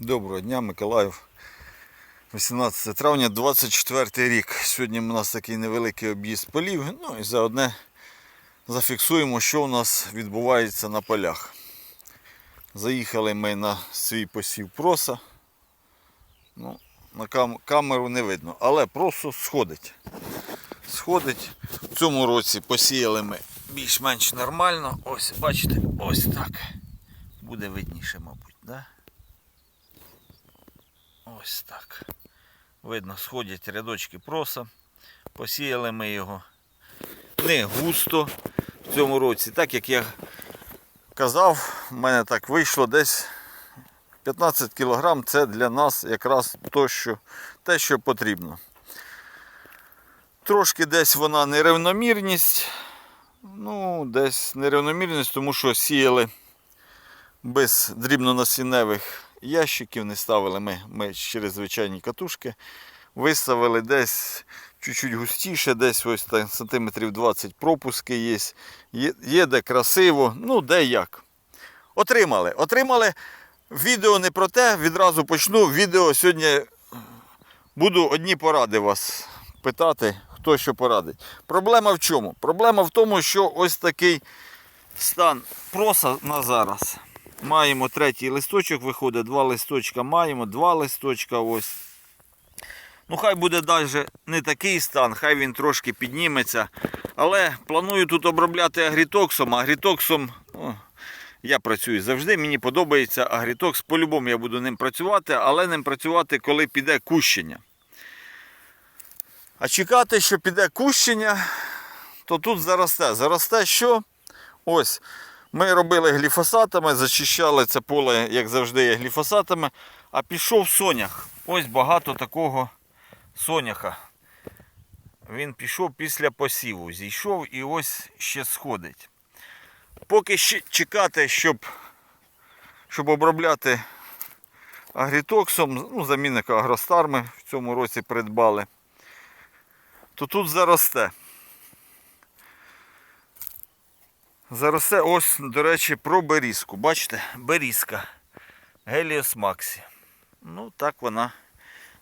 Доброго дня, Миколаїв. 18 травня 24 рік. Сьогодні у нас такий невеликий об'їзд полів. Ну і заодне зафіксуємо, що у нас відбувається на полях. Заїхали ми на свій посів проса. Ну, на кам- камеру не видно, але просто сходить. Сходить. В цьому році посіяли ми більш-менш нормально. Ось, бачите, ось так. Буде видніше, мабуть, да? Ось так. Видно, сходять рядочки проса. Посіяли ми його не густо в цьому році. Так як я казав, в мене так вийшло десь 15 кг це для нас якраз то, що, те, що потрібно. Трошки десь вона нерівномірність. Ну, десь нерівномірність, тому що сіяли без дрібнонасінневих ящиків, не ставили ми, ми через звичайні катушки. Виставили десь чуть-чуть густіше, десь ось так, сантиметрів 20 пропуски є. Є, є де красиво, ну де як. Отримали. Отримали. Відео не про те, відразу почну. Відео сьогодні буду одні поради вас питати, хто що порадить. Проблема в чому? Проблема в тому, що ось такий стан проса на зараз. Маємо третій листочок, виходить, два листочка маємо, два листочка ось. Ну, хай буде навіть не такий стан, хай він трошки підніметься. Але планую тут обробляти агрітоксом. Агрітоксом ну, я працюю завжди, мені подобається агрітокс. По-любому я буду ним працювати, але ним працювати, коли піде кущення. А чекати, що піде кущення, то тут заросте. Заросте що? Ось. Ми робили гліфосатами, зачищали це поле, як завжди, є гліфосатами. А пішов сонях. Ось багато такого соняха. Він пішов після посіву. Зійшов і ось ще сходить. Поки ще чекати, щоб, щоб обробляти агрітоксом, ну, замінника Агростар ми в цьому році придбали, то тут заросте. Заросте ось, до речі, про берізку. Бачите, берізка. Геліос Максі. Ну, так вона,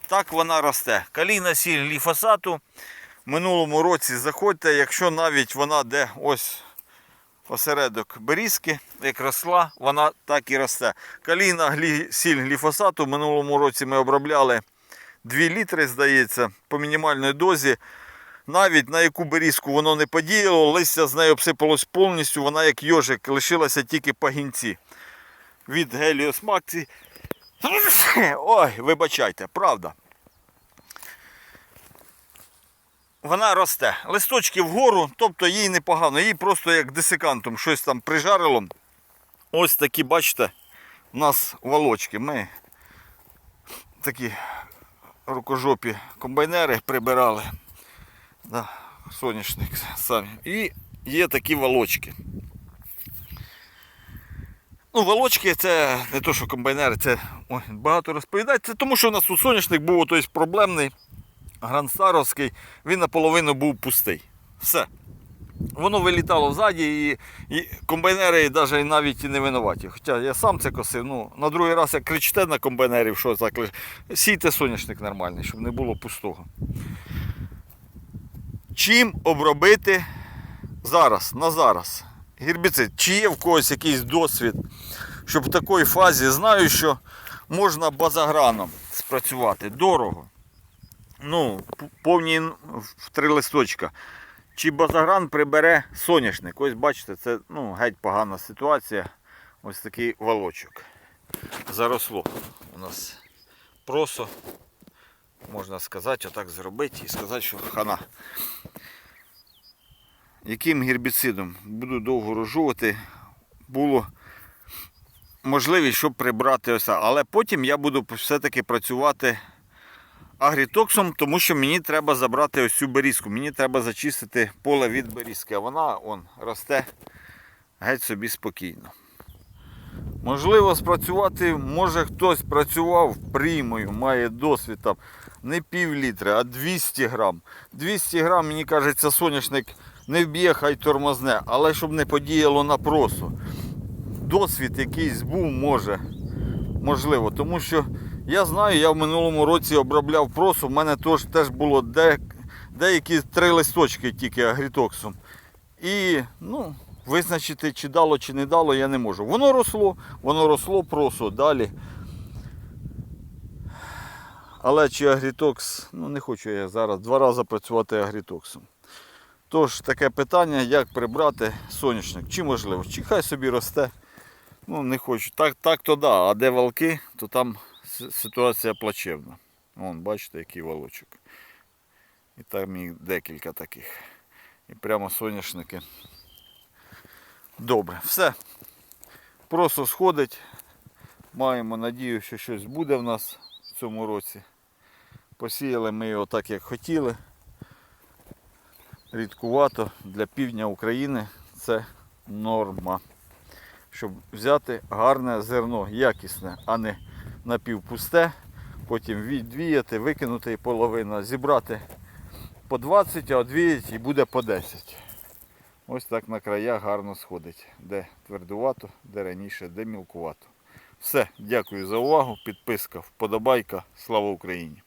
так вона росте. Калійна сіль гліфосату. В минулому році заходьте, якщо навіть вона де ось осередок берізки, як росла, вона так і росте. Калійна глі... сіль гліфосату в минулому році ми обробляли 2 літри, здається, по мінімальній дозі. Навіть на яку берізку воно не подіяло, листя з нею обсипалось повністю, вона як йожик, лишилася тільки пагінці. Від Геліос Максі. Ой, вибачайте, правда. Вона росте. Листочки вгору, тобто їй непогано, їй просто як десикантом щось там прижарило. Ось такі, бачите, у нас волочки. Ми такі рукожопі комбайнери прибирали. Да, соняшник самі. І є такі волочки. Ну, волочки це не то, що комбайнери, це ой, багато розповідають. Це тому, що у нас тут соняшник був тобто, проблемний, грандстаровський, він наполовину був пустий. Все. Воно вилітало ззаді і, і комбайнери навіть навіть і не винуваті. Хоча я сам це косив. Ну, на другий раз як кричите на комбайнерів, що так, сійте соняшник нормальний, щоб не було пустого. Чим обробити зараз, на зараз? Гербіцид, чи є в когось якийсь досвід, щоб в такій фазі знаю, що можна базаграном спрацювати дорого. Ну, повні в три листочка. Чи базагран прибере соняшник? Ось бачите, це ну, геть погана ситуація. Ось такий волочок. Заросло у нас просо можна сказати, отак зробити і сказати, що хана. Яким гербіцидом буду довго розжувати, було можливість, щоб прибрати ось. Але потім я буду все-таки працювати агрітоксом, тому що мені треба забрати ось цю берізку. Мені треба зачистити поле від берізки, а вона он, росте геть собі спокійно. Можливо, спрацювати, може хтось працював приймою, має досвід там не пів літра, а 200 грам. 200 грам, мені кажеться, соняшник не вб'є, хай тормозне, але щоб не подіяло на просу. Досвід якийсь був, може. можливо. Тому що я знаю, я в минулому році обробляв просу, в мене теж, теж було де, деякі три листочки тільки агрітоксом. І ну, визначити, чи дало, чи не дало, я не можу. Воно росло, воно росло просо далі. Але чи агрітокс, ну не хочу я зараз два рази працювати агрітоксом. Тож таке питання, як прибрати соняшник, чи можливо, чи хай собі росте. Ну, не хочу. Так, так то да, а де валки, то там ситуація плачевна. Вон, бачите, який валочок. І там їх декілька таких. І прямо соняшники. Добре, все. Просто сходить. Маємо надію, що щось буде в нас в цьому році. Посіяли ми його так, як хотіли. Рідкувато для півдня України це норма. Щоб взяти гарне зерно, якісне, а не напівпусте, потім відвіяти, викинути половину, зібрати по 20, а одвіяти і буде по 10. Ось так на краях гарно сходить. Де твердувато, де раніше, де мілкувато. Все, дякую за увагу. Підписка, вподобайка. Слава Україні!